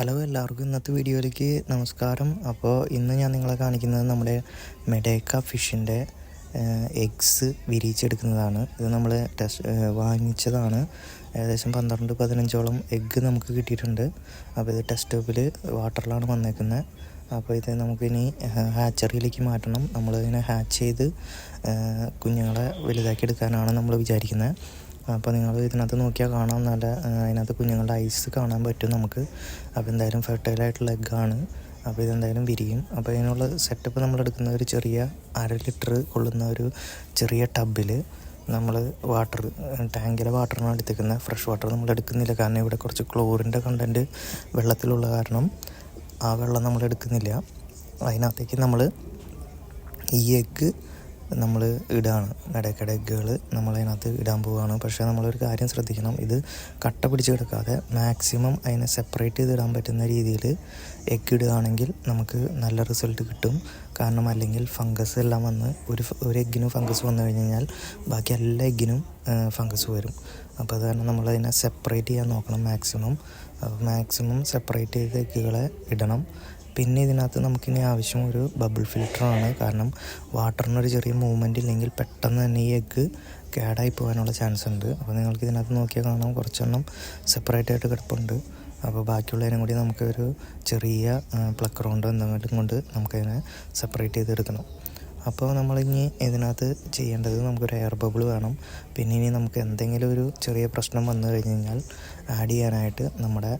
Hello എല്ലാവർക്കും ഇന്നത്തെ വീഡിയോയിലേക്ക് നമസ്കാരം. അപ്പോൾ ഇന്ന് ഞാൻ നിങ്ങളെ കാണിക്കുന്നത് നമ്മുടെ മെഡേക്ക ഫിഷിന്റെ എഗ്സ് വിരിയിച്ചെടുക്കുന്നതാണ്. ഇത് നമ്മൾ ടെസ്റ്റ് വാങ്ങിച്ചതാണ്. ഏകദേശം പന്ത്രണ്ട് പതിനഞ്ചോളം എഗ്ഗ് നമുക്ക് കിട്ടിയിട്ടുണ്ട്. അപ്പോൾ ഇത് ടെസ്റ്റ് ട്യൂബിൽ വാട്ടറിലാണ് വന്നേക്കുന്നത്. അപ്പോൾ ഇത് നമുക്കിനി ഹാച്ചറിയിലേക്ക് മാറ്റണം. നമ്മളിതിനെ ഹാച്ച് ചെയ്ത് കുഞ്ഞുങ്ങളെ വലുതാക്കി എടുക്കാനാണ് നമ്മൾ വിചാരിക്കുന്നത്. അപ്പോൾ നിങ്ങൾ ഇതിനകത്ത് നോക്കിയാൽ കാണാം നല്ല അതിനകത്ത് കുഞ്ഞുങ്ങളുടെ ഐസ് കാണാൻ പറ്റും നമുക്ക്. അപ്പോൾ എന്തായാലും ഫെർട്ടൈലായിട്ടുള്ള എഗ്ഗാണ് അപ്പോൾ ഇതെന്തായാലും വിരിയും. അപ്പോൾ അതിനുള്ള സെറ്റപ്പ് നമ്മൾ എടുക്കുന്ന ഒരു ചെറിയ അര ലിറ്റർ കൊള്ളുന്ന ഒരു ചെറിയ ടബിൽ നമ്മൾ വാട്ടർ ടാങ്കിലെ വാട്ടറാണ് എടുത്തേക്കുന്നത് ഫ്രഷ് വാട്ടർ നമ്മൾ എടുക്കുന്നില്ല. കാരണം ഇവിടെ കുറച്ച് ക്ലോറിന്റെ കണ്ടന്റ് വെള്ളത്തിലുള്ള കാരണം ആ വെള്ളം നമ്മൾ എടുക്കുന്നില്ല. അതിനകത്തേക്ക് നമ്മൾ ഈ എഗ്ഗ് നമ്മൾ ഇടാണ്. ഇടയ്ക്കിടെ എഗ്ഗുകൾ നമ്മളതിനകത്ത് ഇടാൻ പോവുകയാണ് പക്ഷേ നമ്മളൊരു കാര്യം ശ്രദ്ധിക്കണം. ഇത് കട്ട പിടിച്ച് കിടക്കാതെ മാക്സിമം അതിനെ സെപ്പറേറ്റ് ചെയ്ത് ഇടാൻ പറ്റുന്ന രീതിയിൽ എഗ്ഗ് ഇടുകയാണെങ്കിൽ നമുക്ക് നല്ല റിസൾട്ട് കിട്ടും. കാരണം അല്ലെങ്കിൽ ഫംഗസ് എല്ലാം വന്ന് ഒരു ഒരു എഗ്ഗിനും ഫംഗസ് വന്നു കഴിഞ്ഞ് കഴിഞ്ഞാൽ ബാക്കി എല്ലാ എഗ്ഗിനും ഫംഗസ് വരും. അപ്പോൾ അത് കാരണം നമ്മളതിനെ സെപ്പറേറ്റ് ചെയ്യാൻ നോക്കണം മാക്സിമം മാക്സിമം സെപ്പറേറ്റ് ചെയ്ത് എഗ്ഗുകളെ ഇടണം. പിന്നെ ഇതിനകത്ത് നമുക്കിനി ആവശ്യം ഒരു ബബിൾ ഫിൽറ്ററാണ് കാരണം വാട്ടറിനൊരു ചെറിയ മൂവ്മെന്റ് ഇല്ലെങ്കിൽ പെട്ടെന്ന് തന്നെ ഈ എഗ്ഗ് കേടായി പോകാനുള്ള ചാൻസ് ഉണ്ട്. അപ്പോൾ നിങ്ങൾക്ക് ഇതിനകത്ത് നോക്കിയാൽ കാണാം. കുറച്ചെണ്ണം സെപ്പറേറ്റ് ആയിട്ട് കിടപ്പുണ്ട്. അപ്പോൾ ബാക്കിയുള്ളതിനും കൂടി നമുക്കൊരു ചെറിയ പ്ലക്ക് റൗണ്ട് എന്തെങ്കിലും കൊണ്ട് നമുക്കതിനെ സെപ്പറേറ്റ് ചെയ്തെടുക്കണം. അപ്പോൾ നമ്മളിനി ഇതിനകത്ത് ചെയ്യേണ്ടത് നമുക്കൊരു എയർ ബബിൾ വേണം. പിന്നെ ഇനി നമുക്ക് എന്തെങ്കിലും ഒരു ചെറിയ പ്രശ്നം വന്നു കഴിഞ്ഞ് കഴിഞ്ഞാൽ ആഡ് ചെയ്യാനായിട്ട് നമ്മുടെ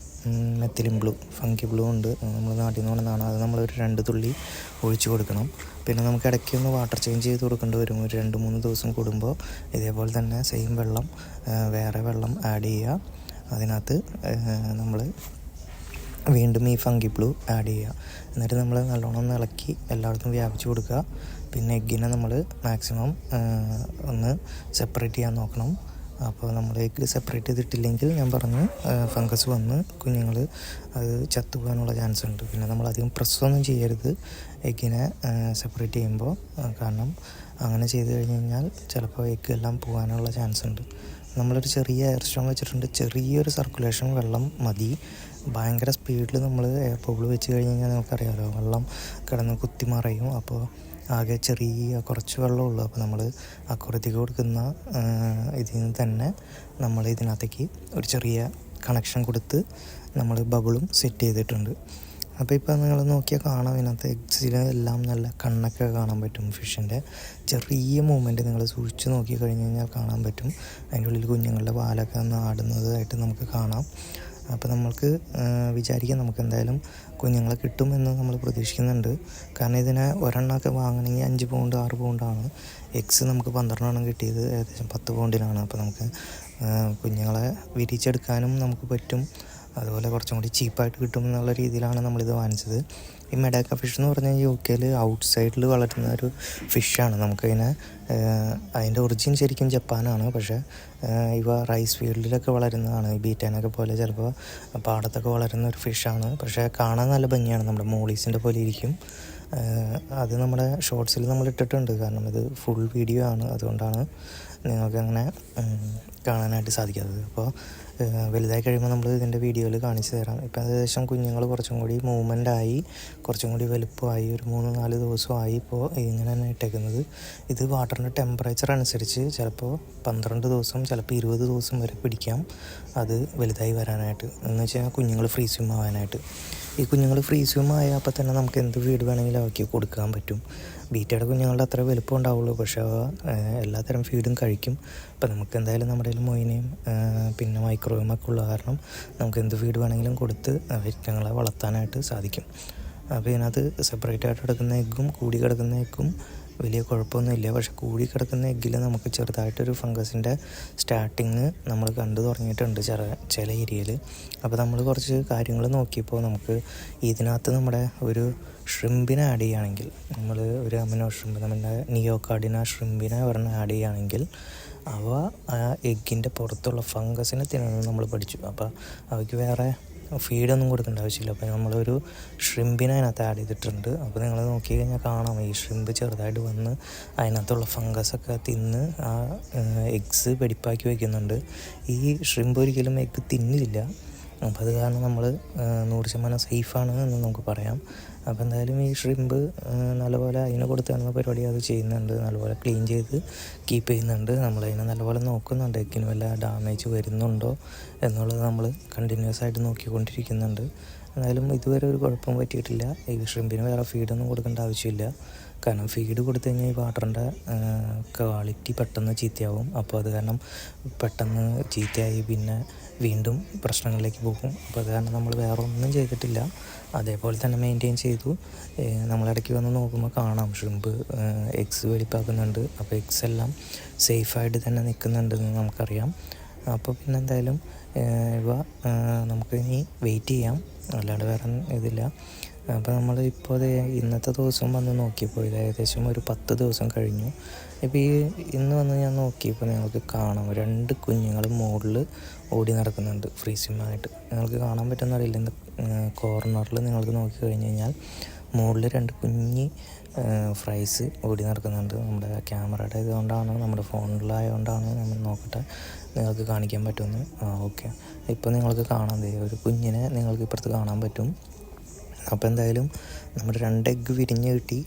മെത്തിലിൻ ബ്ലൂ ഫങ്കി ബ്ലൂ ഉണ്ട്. നമ്മൾ നാട്ടിൽ നിന്ന് കൊണ്ടാണ് അത് നമ്മളൊരു രണ്ട് തുള്ളി ഒഴിച്ചു കൊടുക്കണം. പിന്നെ നമുക്ക് ഇടയ്ക്ക് ഒന്ന് വാട്ടർ ചേഞ്ച് ചെയ്ത് കൊടുക്കേണ്ടി വരും. ഒരു രണ്ട് മൂന്ന് ദിവസം കൂടുമ്പോൾ ഇതേപോലെ തന്നെ സെയിം വെള്ളം വേറെ വെള്ളം ആഡ് ചെയ്യുക. അതിനകത്ത് നമ്മൾ വീണ്ടും ഈ ഫങ്കി ബ്ലൂ ആഡ് ചെയ്യുക. എന്നിട്ട് നമ്മൾ നല്ലോണം ഒന്ന് ഇളക്കി എല്ലായിടത്തും വ്യാപിച്ചു കൊടുക്കുക. പിന്നെ എഗ്ഗിനെ നമ്മൾ മാക്സിമം ഒന്ന് സെപ്പറേറ്റ് ചെയ്യാൻ നോക്കണം. അപ്പോൾ നമ്മൾ എഗ്ഗ് സെപ്പറേറ്റ് ചെയ്തിട്ടില്ലെങ്കിൽ ഞാൻ പറഞ്ഞു ഫംഗസ് വന്ന് കുഞ്ഞുങ്ങൾ അത് ചത്തുപോകാനുള്ള ചാൻസ് ഉണ്ട്. പിന്നെ നമ്മൾ അധികം പ്രസ്സൊന്നും ചെയ്യരുത് എഗ്ഗിനെ സെപ്പറേറ്റ് ചെയ്യുമ്പോൾ കാരണം അങ്ങനെ ചെയ്ത് കഴിഞ്ഞ് കഴിഞ്ഞാൽ ചിലപ്പോൾ എഗ്ഗ് എല്ലാം പോകാനുള്ള ചാൻസ് ഉണ്ട്. നമ്മളൊരു ചെറിയ എയർ സ്ട്രോം വെച്ചിട്ടുണ്ട്. ചെറിയൊരു സർക്കുലേഷൻ വെള്ളം മതി. ഭയങ്കര സ്പീഡിൽ നമ്മൾ എയർ ബബിൾ വെച്ച് കഴിഞ്ഞ് കഴിഞ്ഞാൽ നമുക്കറിയാമല്ലോ വെള്ളം കിടന്ന് കുത്തിമറയും. അപ്പോൾ ആകെ ചെറിയ കുറച്ച് വെള്ളമുള്ളൂ. അപ്പോൾ നമ്മൾ അക്കുറത്തേക്ക് കൊടുക്കുന്ന ഇതിൽ നിന്ന് തന്നെ നമ്മൾ ഇതിനകത്തേക്ക് ഒരു ചെറിയ കണക്ഷൻ കൊടുത്ത് നമ്മൾ ബബിളും സെറ്റ് ചെയ്തിട്ടുണ്ട്. അപ്പോൾ ഇപ്പോൾ നിങ്ങൾ നോക്കിയാൽ കാണാം ഇതിനകത്ത് എഗ്സിൽ എല്ലാം നല്ല കണ്ണൊക്കെ കാണാൻ പറ്റും. ഫിഷിന്റെ ചെറിയ മൂവ്മെന്റ് നിങ്ങൾ സൂക്ഷിച്ച് നോക്കി കഴിഞ്ഞ് കഴിഞ്ഞാൽ കാണാൻ പറ്റും. അതിന്റെ ഉള്ളിൽ കുഞ്ഞുങ്ങളുടെ പാലൊക്കെ ഒന്ന് ആടുന്നതായിട്ട് നമുക്ക് കാണാം. അപ്പോൾ നമ്മൾക്ക് വിചാരിക്കാം നമുക്ക് എന്തായാലും കുഞ്ഞുങ്ങളെ കിട്ടുമെന്ന് നമ്മൾ പ്രതീക്ഷിക്കുന്നുണ്ട്. കാരണം ഇതിനെ ഒരെണ്ണമൊക്കെ വാങ്ങണമെങ്കിൽ അഞ്ച് പൗണ്ട് ആറ് പൗണ്ടാണ്. എക്സ് നമുക്ക് പന്ത്രണ്ടെണ്ണം കിട്ടിയത് ഏകദേശം പത്ത് പൗണ്ടിനാണ്. അപ്പോൾ നമുക്ക് കുഞ്ഞുങ്ങളെ വിരിച്ചെടുക്കാനും നമുക്ക് പറ്റും. അതുപോലെ കുറച്ചും കൂടി ചീപ്പായിട്ട് കിട്ടും എന്നുള്ള രീതിയിലാണ് നമ്മളിത് വാങ്ങിച്ചത്. ഈ മെഡാക്ക ഫിഷ് എന്ന് പറഞ്ഞാൽ യു കെയിൽ ഔട്ട് സൈഡിൽ വളരുന്ന ഒരു ഫിഷാണ്. നമുക്കതിനെ അതിന്റെ ഒറിജിൻ ശരിക്കും ജപ്പാനാണ്. പക്ഷേ ഇവ റൈസ് ഫീൽഡിലൊക്കെ വളരുന്നതാണ്. ഈ ബീറ്റാനൊക്കെ പോലെ ചിലപ്പോൾ പാടത്തൊക്കെ വളരുന്ന ഒരു ഫിഷാണ്. പക്ഷേ കാണാൻ നല്ല ഭംഗിയാണ് നമ്മുടെ മോളീസിന്റെ പോലെ ഇരിക്കും. അത് നമ്മുടെ ഷോർട്സിൽ നമ്മൾ ഇട്ടിട്ടുണ്ട്. കാരണം ഇത് ഫുൾ വീഡിയോ ആണ്. അതുകൊണ്ടാണ് നിങ്ങൾക്ക് അങ്ങനെ കാണാനായിട്ട് സാധിക്കാത്തത്. അപ്പോൾ വലുതായി കഴിയുമ്പോൾ നമ്മൾ ഇതിന്റെ വീഡിയോയിൽ കാണിച്ചു തരാം. ഇപ്പോൾ ഏകദേശം കുഞ്ഞുങ്ങൾ കുറച്ചും കൂടി മൂവ്മെന്റ് ആയി കുറച്ചും കൂടി വലുപ്പമായി ഒരു മൂന്ന് നാല് ദിവസമായി ഇപ്പോൾ ഇങ്ങനെ തന്നെ ഇട്ടേക്കുന്നത്. ഇത് വാട്ടറിന്റെ ടെമ്പറേച്ചർ അനുസരിച്ച് ചിലപ്പോൾ പന്ത്രണ്ട് ദിവസം ചിലപ്പോൾ ഇരുപത് ദിവസം വരെ പിടിക്കാം. അത് വലുതായി വരാനായിട്ട്. എന്ന് വെച്ചാൽ കുഞ്ഞുങ്ങൾ ഫ്രീ സ്വിം ആവാനായിട്ട് ഈ കുഞ്ഞുങ്ങൾ ഫ്രീ സ്വിം അപ്പം തന്നെ നമുക്ക് എന്ത് വീട് വേണമെങ്കിലും അവയ്ക്ക് കൊടുക്കാൻ പറ്റും. ബീറ്റയുടെ കുഞ്ഞുങ്ങളുടെ അത്ര വലുപ്പം ഉണ്ടാവുള്ളൂ. പക്ഷേ എല്ലാത്തരം ഫീഡും കഴിക്കും. അപ്പം നമുക്ക് എന്തായാലും നമ്മുടെ മൊയിനെയും പിന്നെ മൈക്രോയും ഒക്കെ ഉള്ള കാരണം നമുക്ക് എന്ത് ഫീഡ് വേണമെങ്കിലും കൊടുത്ത് ഞങ്ങളെ വളർത്താനായിട്ട് സാധിക്കും. അപ്പോൾ ഇതിനകത്ത് സെപ്പറേറ്റ് ആയിട്ട് കിടക്കുന്ന എഗ്ഗും കൂടി കിടക്കുന്ന എഗ്ഗും വലിയ കുഴപ്പമൊന്നുമില്ല പക്ഷെ കൂടി കിടക്കുന്ന എഗ്ഗിൽ നമുക്ക് ചെറുതായിട്ടൊരു ഫംഗസിന്റെ സ്റ്റാർട്ടിങ് നമ്മൾ കണ്ടു തുടങ്ങിയിട്ടുണ്ട് ചില ചില ഏരിയയിൽ അപ്പോൾ നമ്മൾ കുറച്ച് കാര്യങ്ങൾ നോക്കിയപ്പോൾ നമുക്ക് ഇതിനകത്ത് നമ്മുടെ ഒരു ഷ്രിമ്പിനെ ആഡ് ചെയ്യുകയാണെങ്കിൽ നമ്മൾ ഒരു അമിനോ ഷ്രിമ്പ് നമ്മുടെ നിയോകാർഡിന ഷ്രിമ്പിനെ പറഞ്ഞ് ആഡ് ചെയ്യുകയാണെങ്കിൽ അവ ആ എഗ്ഗിന്റെ പുറത്തുള്ള ഫംഗസിനെ തിന്നുന്നത് നമ്മൾ പഠിച്ചു. അപ്പോൾ അവയ്ക്ക് വേറെ ഫീഡൊന്നും കൊടുക്കേണ്ട ആവശ്യമില്ല. അപ്പോൾ നമ്മളൊരു ഷ്രിമ്പിനെ അതിനകത്ത് ആഡ് ചെയ്തിട്ടുണ്ട്. അപ്പോൾ നിങ്ങൾ നോക്കി കഴിഞ്ഞാൽ കാണാം. ഈ ഷ്രിമ്പ് ചെറുതായിട്ട് വന്ന് അതിനകത്തുള്ള ഫംഗസൊക്കെ തിന്ന് ആ എഗ്സ് വെടിപ്പാക്കി വയ്ക്കുന്നുണ്ട് ഈ ഷ്രിമ്പ് ഒരിക്കലും എഗ്ഗ് തിന്നില്ല. അപ്പോൾ അത് കാരണം നമ്മൾ നൂറ് ശതമാനം സേഫാണ് എന്ന് നമുക്ക് പറയാം. അപ്പോൾ എന്തായാലും ഈ ഷ്രിമ്പ് നല്ലപോലെ അതിന് കൊടുത്ത് തന്ന പരിപാടി അത് ചെയ്യുന്നുണ്ട്. നല്ലപോലെ ക്ലീൻ ചെയ്ത് കീപ്പ് ചെയ്യുന്നുണ്ട്. നമ്മളതിനെ നല്ലപോലെ നോക്കുന്നുണ്ട്. എക്കിന് വല്ല ഡാമേജ് വരുന്നുണ്ടോ എന്നുള്ളത് നമ്മൾ കണ്ടിന്യൂസ് ആയിട്ട് നോക്കിക്കൊണ്ടിരിക്കുന്നുണ്ട്. എന്തായാലും ഇതുവരെ ഒരു കുഴപ്പം പറ്റിയിട്ടില്ല. ഈ ഷ്രിമ്പിന് വേറെ ഫീഡൊന്നും കൊടുക്കേണ്ട ആവശ്യമില്ല. കാരണം ഫീഡ് കൊടുത്തു കഴിഞ്ഞാൽ ഈ വാട്ടറിന്റെ ക്വാളിറ്റി പെട്ടെന്ന് ചീത്തയാവും. അപ്പോൾ അത് കാരണം പെട്ടെന്ന് ചീത്തയായി പിന്നെ വീണ്ടും പ്രശ്നങ്ങളിലേക്ക് പോകും. അപ്പോൾ അത് കാരണം നമ്മൾ വേറെ ഒന്നും ചെയ്തിട്ടില്ല. അതേപോലെ തന്നെ മെയിന്റെയിൻ ചെയ്തു. നമ്മളിടയ്ക്ക് വന്ന് നോക്കുമ്പോൾ കാണാം. ഷ്രിമ്പ് എഗ്സ് വെളിപ്പാക്കുന്നുണ്ട് അപ്പോൾ എഗ്സ് എല്ലാം സേഫായിട്ട് തന്നെ നിൽക്കുന്നുണ്ടെന്ന് നമുക്കറിയാം. അപ്പോൾ പിന്നെ എന്തായാലും ഇവ നമുക്ക് ഇനി വെയിറ്റ് ചെയ്യാം. അല്ലാണ്ട് വേറെ ഇതില്ല. അപ്പോൾ നമ്മൾ ഇപ്പോൾ ഇന്നത്തെ ദിവസം വന്ന് നോക്കിയപ്പോൾ ഇത് ഏകദേശം ഒരു പത്ത് ദിവസം കഴിഞ്ഞു. ഇപ്പോൾ ഈ ഇന്ന് വന്ന് ഞാൻ നോക്കിയപ്പോൾ നിങ്ങൾക്ക് കാണാം. രണ്ട് കുഞ്ഞുങ്ങൾ മുകളിൽ ഓടി നടക്കുന്നുണ്ട് ഫ്രീ ഫ്രീസിമായിട്ട് നിങ്ങൾക്ക് കാണാൻ പറ്റുന്ന അറിയില്ല. ഇന്ന് കോർണറിൽ നിങ്ങൾക്ക് നോക്കി കഴിഞ്ഞ് കഴിഞ്ഞാൽ മുകളിൽ രണ്ട് കുഞ്ഞി ഫ്രൈസ് ഓടി നടക്കുന്നുണ്ട്. നമ്മുടെ ക്യാമറയുടെ ഇതുകൊണ്ടാണ് നമ്മുടെ ഫോണിലായതുകൊണ്ടാണ് നമ്മൾ നോക്കട്ടെ. നിങ്ങൾക്ക് കാണിക്കാൻ പറ്റുമെന്ന്. ആ ഓക്കെ. ഇപ്പോൾ നിങ്ങൾക്ക് കാണാൻ ഒരു കുഞ്ഞിനെ നിങ്ങൾക്ക് ഇപ്പുറത്ത് കാണാൻ പറ്റും. അപ്പോൾ എന്തായാലും നമ്മൾ രണ്ട് എഗ്ഗ് വിരിഞ്ഞ് കിട്ടി.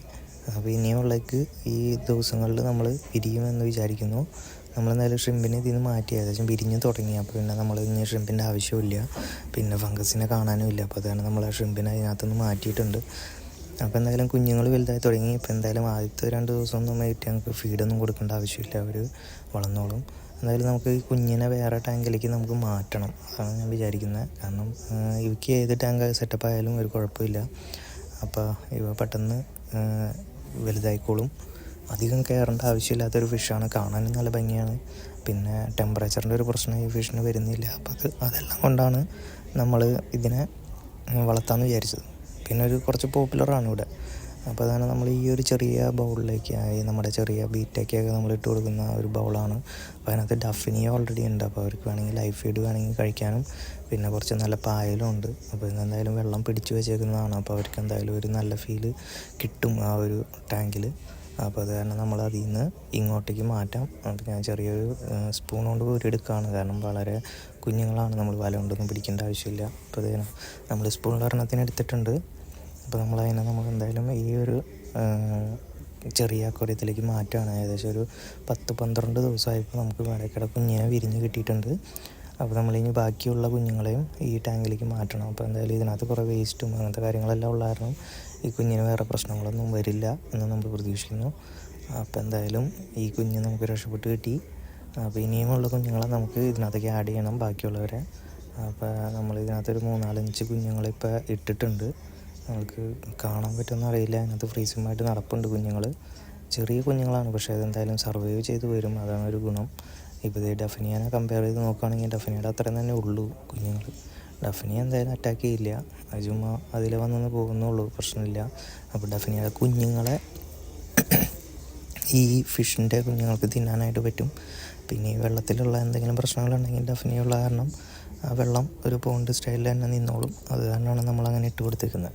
അപ്പോൾ ഇനിയുള്ള എഗ്ഗ് ഈ ദിവസങ്ങളിൽ നമ്മൾ വിരിയുമെന്ന് വിചാരിക്കുന്നു. നമ്മളെന്തായാലും ഷ്രിമ്പിനെ ഇതിൽ നിന്ന് മാറ്റി. ഏകദേശം വിരിഞ്ഞ് തുടങ്ങി. അപ്പോൾ പിന്നെ നമ്മൾ ഇനി ഷ്രിമ്പിന്റെ ആവശ്യമില്ല. പിന്നെ ഫംഗസിനെ കാണാനും ഇല്ല. അപ്പോൾ അതാണ് നമ്മൾ ആ ഷ്രിമ്പിനെ അതിനകത്തുനിന്ന് മാറ്റിയിട്ടുണ്ട്. അപ്പോൾ എന്തായാലും കുഞ്ഞുങ്ങൾ വലുതായി തുടങ്ങി. ഇപ്പോൾ എന്തായാലും ആദ്യത്തെ രണ്ട് ദിവസം ഒന്നും ആയിട്ട് ഞങ്ങൾക്ക് ഫീഡൊന്നും കൊടുക്കേണ്ട ആവശ്യമില്ല. അവർ വളർന്നോളും. എന്തായാലും നമുക്ക് കുഞ്ഞിനെ വേറെ ടാങ്കിലേക്ക് നമുക്ക് മാറ്റണം. അതാണ് ഞാൻ വിചാരിക്കുന്നത്. കാരണം ഇവയ്ക്ക് ഏത് ടാങ്ക് സെറ്റപ്പ് ആയാലും ഒരു കുഴപ്പമില്ല. അപ്പോൾ ഇവ പെട്ടെന്ന് വലുതായിക്കോളും. അധികം കയറേണ്ട ആവശ്യമില്ലാത്തൊരു ഫിഷാണ്. കാണാനും നല്ല ഭംഗിയാണ്. പിന്നെ ടെമ്പറേച്ചറിന്റെ ഒരു പ്രശ്നം ഈ ഫിഷിന് വരുന്നില്ല. അപ്പോൾ അത് അതെല്ലാം കൊണ്ടാണ് നമ്മൾ ഇതിനെ വളർത്താമെന്ന് വിചാരിച്ചത്. പിന്നെ ഒരു കുറച്ച് പോപ്പുലറാണ് ഇവിടെ. അപ്പോൾ അതാണ് നമ്മൾ ഈ ഒരു ചെറിയ ബൗളിലേക്ക് ആയി നമ്മുടെ ചെറിയ ബീറ്റൊക്കെയൊക്കെ നമ്മൾ ഇട്ട് കൊടുക്കുന്ന ഒരു ബൗളാണ്. അപ്പോൾ അതിനകത്ത് ഡഫിനിയ ഓൾറെഡി ഉണ്ട്. അപ്പോൾ അവർക്ക് വേണമെങ്കിൽ ലൈഫ് ഫീഡ് വേണമെങ്കിൽ കഴിക്കാനും. പിന്നെ കുറച്ച് നല്ല പായലും ഉണ്ട്. അപ്പോൾ എന്തായാലും വെള്ളം പിടിച്ചു വെച്ചേക്കുന്നതാണ്. അപ്പോൾ അവർക്ക് എന്തായാലും ഒരു നല്ല ഫീൽ കിട്ടും ആ ഒരു ടാങ്കിൽ അപ്പോൾ അത് കാരണം നമ്മൾ അതിൽ നിന്ന് ഇങ്ങോട്ടേക്ക് മാറ്റാം. അപ്പോൾ ഞാൻ ചെറിയൊരു സ്പൂൺ കൊണ്ട് കോരിയെടുക്കുകയാണ് കാരണം വളരെ കുഞ്ഞുങ്ങളാണ്. നമ്മൾ വല കൊണ്ടൊന്നും പിടിക്കേണ്ട ആവശ്യമില്ല. അപ്പോൾ അത് നമ്മൾ സ്പൂൺ ഒരെണ്ണത്തിന് എടുത്തിട്ടുണ്ട്. അപ്പോൾ നമ്മൾ അതിനെ നമുക്ക് എന്തായാലും ഈ ഒരു ചെറിയ അക്വറിയത്തിലേക്ക് മാറ്റുകയാണ് ഏകദേശം ഒരു പത്ത് പന്ത്രണ്ട് ദിവസമായപ്പോൾ നമുക്ക് വേടക്കട കുഞ്ഞിനെ വിരിഞ്ഞ് കിട്ടിയിട്ടുണ്ട്. അപ്പോൾ നമ്മളിനി ബാക്കിയുള്ള കുഞ്ഞുങ്ങളെയും ഈ ടാങ്കിലേക്ക് മാറ്റണം. അപ്പോൾ എന്തായാലും ഇതിനകത്ത് കുറേ വേസ്റ്റും അങ്ങനത്തെ കാര്യങ്ങളെല്ലാം ഉള്ള കാരണം ഈ കുഞ്ഞിന് വേറെ പ്രശ്നങ്ങളൊന്നും വരില്ല എന്ന് നമ്മൾ പ്രതീക്ഷിക്കുന്നു. അപ്പോൾ എന്തായാലും ഈ കുഞ്ഞ് നമുക്ക് രക്ഷപ്പെട്ട് കിട്ടി. അപ്പോൾ ഇനിയുമുള്ള കുഞ്ഞുങ്ങളെ നമുക്ക് ഇതിനകത്തേക്ക് ആഡ് ചെയ്യണം ബാക്കിയുള്ളവരെ. അപ്പോൾ നമ്മൾ ഇതിനകത്തൊരു മൂന്നാലഞ്ച് കുഞ്ഞുങ്ങളിപ്പോൾ ഇട്ടിട്ടുണ്ട്. നമുക്ക് കാണാൻ പറ്റുമെന്ന് അറിയില്ല. അതിനകത്ത് ഫ്രീസുമായിട്ട് നടപ്പുണ്ട് കുഞ്ഞുങ്ങൾ ചെറിയ കുഞ്ഞുങ്ങളാണ്. പക്ഷേ അതെന്തായാലും സർവൈവ് ചെയ്ത് വരും. അതാണ് ഒരു ഗുണം. ഇപ്പോൾ ഇത് ഡഫിനിയാനെ കമ്പയർ ചെയ്ത് നോക്കുകയാണെങ്കിൽ ഡഫനിയുടെ അത്രയും തന്നെ ഉള്ളൂ കുഞ്ഞുങ്ങൾ ഡഫിനി എന്തായാലും അറ്റാക്ക് ചെയ്യില്ല. അജുമ അതിൽ വന്നൊന്ന് പോകുന്നുള്ളൂ. പ്രശ്നമില്ല. അപ്പോൾ ഡഫനിയുടെ കുഞ്ഞുങ്ങളെ ഈ ഫിഷിന്റെ കുഞ്ഞുങ്ങൾക്ക് തിന്നാനായിട്ട് പറ്റും. പിന്നെ ഈ വെള്ളത്തിലുള്ള എന്തെങ്കിലും പ്രശ്നങ്ങളുണ്ടെങ്കിൽ ഡഫനിയുള്ള കാരണം ആ വെള്ളം ഒരു പോണ്ട് സ്റ്റൈലിൽ തന്നെ നിന്നോളും. അത് കാരണമാണ് നമ്മൾ അങ്ങനെ ഇട്ട് കൊടുത്തേക്കുന്നത്